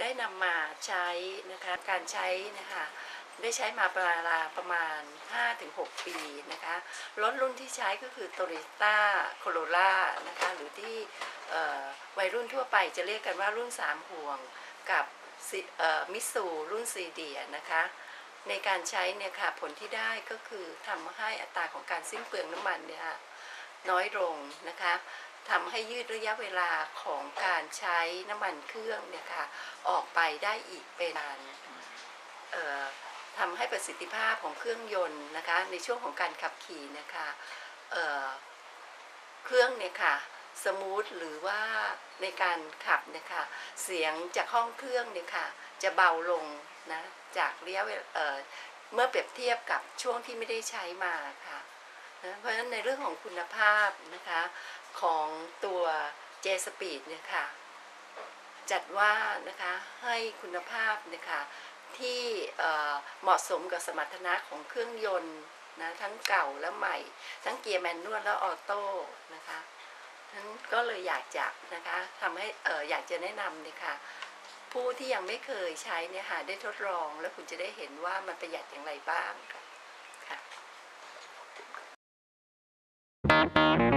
ได้นำมาใช้นะคะการใช้นะคะได้ใช้มาปราลาประมาณ 5-6 ปีนะคะรถรุ่นที่ใช้ก็คือ t o y ต้าโคโรล่านะคะหรือที่วัยรุ่นทั่วไปจะเรียกกันว่ารุ่น 3 ห่วงกับมิสซูรุ่นซีเดียนะคะในการใช้เนี่ยค่ะผลที่ได้ก็คือทำให้อัตราของการสิ้นเปลืองน้ำมันเนี่ยน้อยลงนะคะ ทำให้ยืดระยะเวลาของการใช้น้ำมันเครื่องเนี่ยค่ะออกไปได้อีกเป็นนานเอ่อทำให้ประสิทธิภาพของเครื่องยนต์นะคะในช่วงของการขับขี่นะคะเเครื่องเนี่ยค่ะสมูทหรือว่าในการขับเนี่ยค่ะเสียงจากห้องเครื่องเนี่ยค่ะจะเบาลงนะจากระยะเวลาเออเมื่อเปรียบเทียบกับช่วงที่ไม่ได้ใช้มาค่ะ นะเพราะฉะนั้นในเรื่องของคุณภาพนะคะของตัว J Speed เนี่ยค่ะจัดว่านะคะให้คุณภาพนะคะที่เหมาะสมกับสมรรถนะของเครื่องยนต์นะทั้งเก่าและใหม่ ทั้งเกียร์แมนนวลและออโต้นะคะนั้นก็เลยอยากจะนะคะทำให้อออยากจะแนะนำเนี่ยค่ะผู้ที่ยังไม่เคยใช้เนี่ยค่ะได้ทดลองแล้วคุณจะได้เห็นว่ามันประหยัดอย่างไรบ้างค่ะค่ะ Thank you.